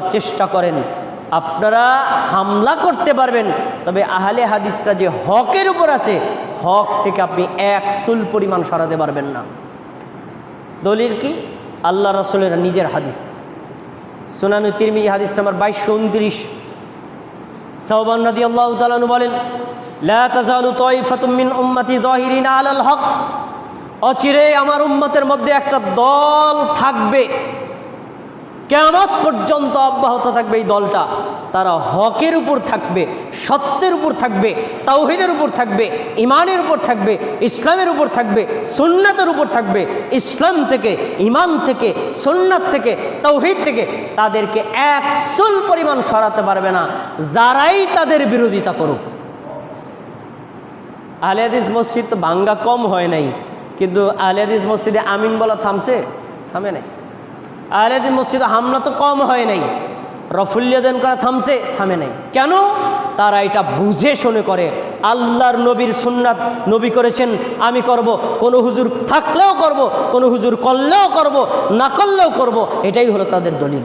চেষ্টা করেন। আপনারা হামলা করতে পারবেন, তবে আহলে হাদিসরা যে হকের উপর আছে, হক থেকে আপনি এক চুল পরিমাণ সরাতে পারবেন না। দলিল কি? আল্লাহ রসুলের নিজের হাদিস। সোনানু তিরমি হাদিস নাম্বার বাইশশো উনত্রিশ। সাহবান নদী আল্লাহ তালু বলেন অচিরে আমার উম্মতের মধ্যে একটা দল থাকবে। কেমত পর্যন্ত অব্যাহত থাকবে এই দলটা। তারা হকের উপর থাকবে, সত্যের উপর থাকবে, তাওহিদের উপর থাকবে ইমানের উপর থাকবে, ইসলামের উপর থাকবে, সুন্নাতের উপর থাকবে। ইসলাম থেকে ইমান থেকে, সুন্নাত থেকে, তাওহিদ থেকে তাদেরকে এক সুল পরিমাণ সরাতে পারবে না। যারাই তাদের বিরোধিতা করুক। আলিয়াদিস মসজিদ ভাঙ্গা কম হয় নাই, কিন্তু আলিয়াদিস মসজিদে আমিন বলা থামছে? থামে নাই। আহলেদিন মসজিদে হামলা তো কম হয় নাই। রফুল্লিয়াদান করা থামছে, থামে নাই। কেন? তারা এটা বুঝে শুনে করে, আল্লাহর নবীর সুন্নাত নবী করেছেন, আমি করব, কোনো হুজুর থাকলেও করব, কোনো হুজুর করলেও করব, না করলেও করব, এটাই হলো তাদের দলিল।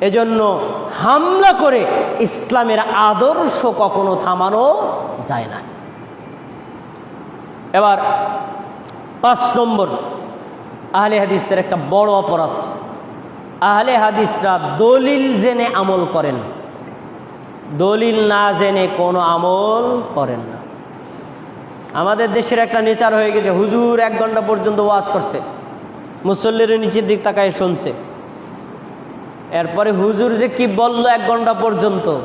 এজন্য হামলা করে ইসলামের আদর্শ কখনো থামানো যায় না। এবার পাঁচ নম্বর আহলে হাদিসদের একটা বড় অপরাধ। আহলে হাদিসরা দলিল জেনে আমল করেন। দলিল না জেনে কোনো আমল করেন না। আমাদের দেশের একটা নেচার হয়ে গেছে, হুজুর এক ঘণ্টা পর্যন্ত ওয়াজ করছে, মুসল্লির নিচের দিক তাকায় শুনছে। এরপরে হুজুর যে কি বলল এক ঘণ্টা পর্যন্ত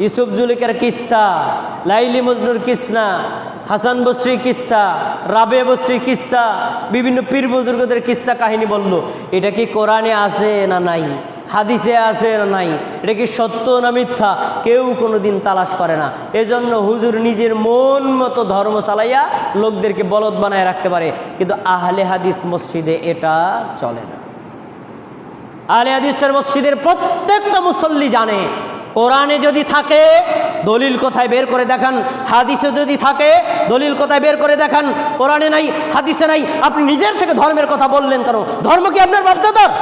ইসুফ জুলিকের কিসা, লাইলি মজনুর কিসনা হাসান বস্রী কিসা, রাবে বস্রী কিসা, বিভিন্ন পীর বুজুর্গদের কিসা কাহিনী বলল, এটা কি কোরআনে আছে না নাই? হাদিসে আছে না নাই? এটা কি সত্য না মিথ্যা? কেউ কোনো দিন তালাশ করে না। এজন্য হুজুর নিজের মন মতো ধর্ম চালাইয়া লোকদেরকে বলদ বানায় রাখতে পারে। কিন্তু আহলে হাদিস মসজিদে এটা চলে না। আলে হাদিসের মসজিদের প্রত্যেকটা মুসল্লি জানে, কোরআনে যদি থাকে দলিল কোথায় বের করে দেখান? হাদিসে যদি থাকে, দলিল কোথায় বের করে দেখান? কোরআনে নাই, হাদিসে নাই। আপনি নিজের থেকে ধর্মের কথা বললেন কেন? ধর্ম কি আপনার বাধ্যতার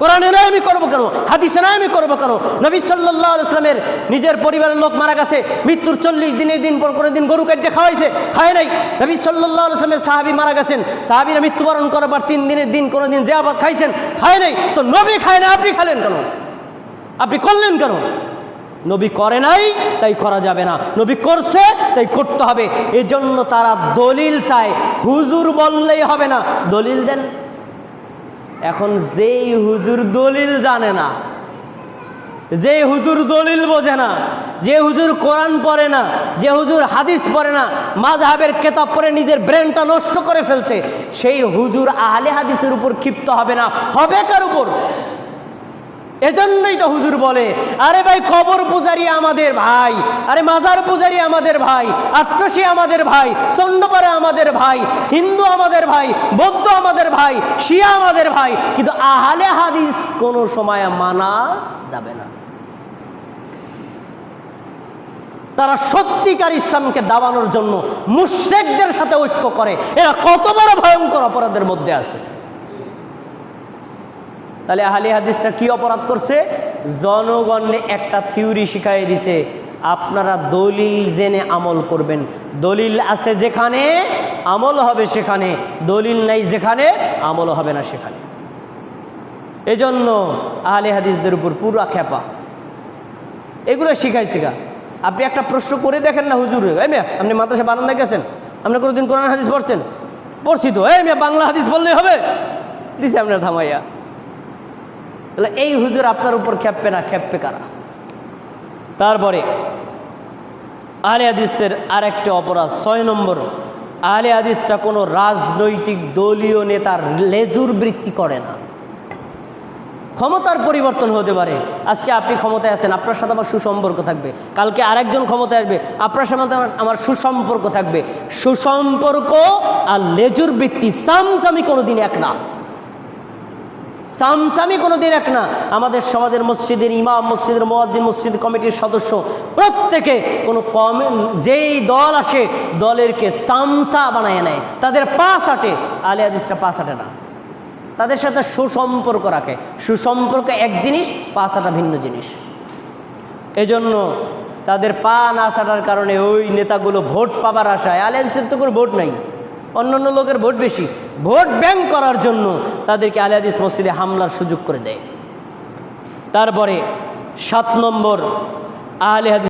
কোরআনে নয় আমি করব কেন? হাদিসে নয় আমি করব কেন? নবী সাল্লাহ ইসলামের নিজের পরিবারের লোক মারা গেছে, মৃত্যুর চল্লিশ দিনের দিন পর করে দিন গরু কাটতে খাওয়াইছে, খায় নাই। নবী সাল্লাহ ইসলামের সাহাবি মারা গেছেন, সাহাবিরা মৃত্যুবরণ করার তিন দিনের দিন কোনো দিন যে আবার খাইছেন, খায় নাই। তো নবী খায় না আপনি খালেন কেন? আপনি করলেন কেন? নবী করে নাই, তাই করা যাবে না। নবী করছে, তাই করতে হবে। এজন্য তারা দলিল চায়। হুজুর বললেই হবে না। দলিল দেন। এখন যেই হুজুর দলিল জানে না, যে হুজুর দলিল বোঝে না, যে হুজুর কোরআন পড়ে না, যে হুজুর হাদিস পড়ে না মাঝহাবের কেতাব পরে নিজের ব্রেনটা নষ্ট করে ফেলছে, সেই হুজুর আহলে হাদিসের উপর ক্ষিপ্ত হবে না। হবে কার উপর? এজন্যই তো হুজুর বলে, আরে ভাই, কবর পূজারি আমাদের ভাই, আরে মাজার পূজারি আমাদের ভাই, আট্রসী আমাদের ভাই, চন্ডপাড়া আমাদের ভাই, হিন্দু আমাদের ভাই, বৌদ্ধ আমাদের ভাই, শিয়া আমাদের ভাই, কিন্তু আহালে হাদিস কোনো সময় মানা যাবে না। তারা সত্যিকার ইসলামকে দাবানোর জন্য মুশ্রেকদের সাথে ঐক্য করে। এরা কত বড় ভয়ঙ্কর অপরাধের মধ্যে আছে। তাহলে আহলি হাদিসরা কি অপরাধ করছে? জনগণে একটা থিওরি শিখাই দিছে, আপনারা দলিল জেনে আমল করবেন। দলিল আছে যেখানে, আমল হবে সেখানে। দলিল নাই যেখানে, আমল হবে না সেখানে। এজন্য আহলে হাদিসদের উপর পুরা খেপা এগুলো শিখাইছে গা। আপনি একটা প্রশ্ন করে দেখেন না হুজুর। এই মেয়া, আপনি মাদ্রাসা বারান্দায় গেছেন? আপনি কোনোদিন কোরআন হাদিস পড়ছেন? পড়ছি তো। এই মেয়া, বাংলা হাদিস বললেই হবে। দিছে আপনার থামাইয়া। তাহলে এই হুজুর আপনার উপর খেপবে না খেপবে কারা? তারপরে আলে হাদিসদের আরেকটা অপরাধ, ছয় নম্বর আলে হাদিসটা কোনো রাজনৈতিক দলীয় নেতার লেজুর বৃত্তি করে না। ক্ষমতার পরিবর্তন হতে পারে। আজকে আপনি ক্ষমতায় আছেন, আপনার সাথে আমার সুসম্পর্ক থাকবে। কালকে আরেকজন ক্ষমতায় আসবে, আপনার সাথে আমার সুসম্পর্ক থাকবে। সুসম্পর্ক আর লেজুর বৃত্তি সামসামি কোনোদিন এক না। সামসামি কোনো দিন এক না। আমাদের সমাজের মসজিদের ইমাম, মসজিদের মোয়াজ্জিন, মসজিদ কমিটির সদস্য, প্রত্যেকে কোনো কম যেই দল আসে, দলেরকে সামসা বানায় নেয়। তাদের পাশ আটে আলে হাদিসরা পাশ আটে না। তাদের সাথে সুসম্পর্ক রাখে। সুসম্পর্ক এক জিনিস পাশাটা ভিন্ন জিনিস। এজন্য তাদের পা না ছাটার কারণে ওই নেতাগুলো ভোট পাবার আশায় আলিয়াদিসের তো কোনো ভোট নাই। অন্যান্য লোকের ভোট বেশি। ভোট ব্যাংক করার জন্য তাদেরকে আলিয়াদিস মসজিদে হামলার সুযোগ করে দেয়। তারপরে সাত নম্বর আহলে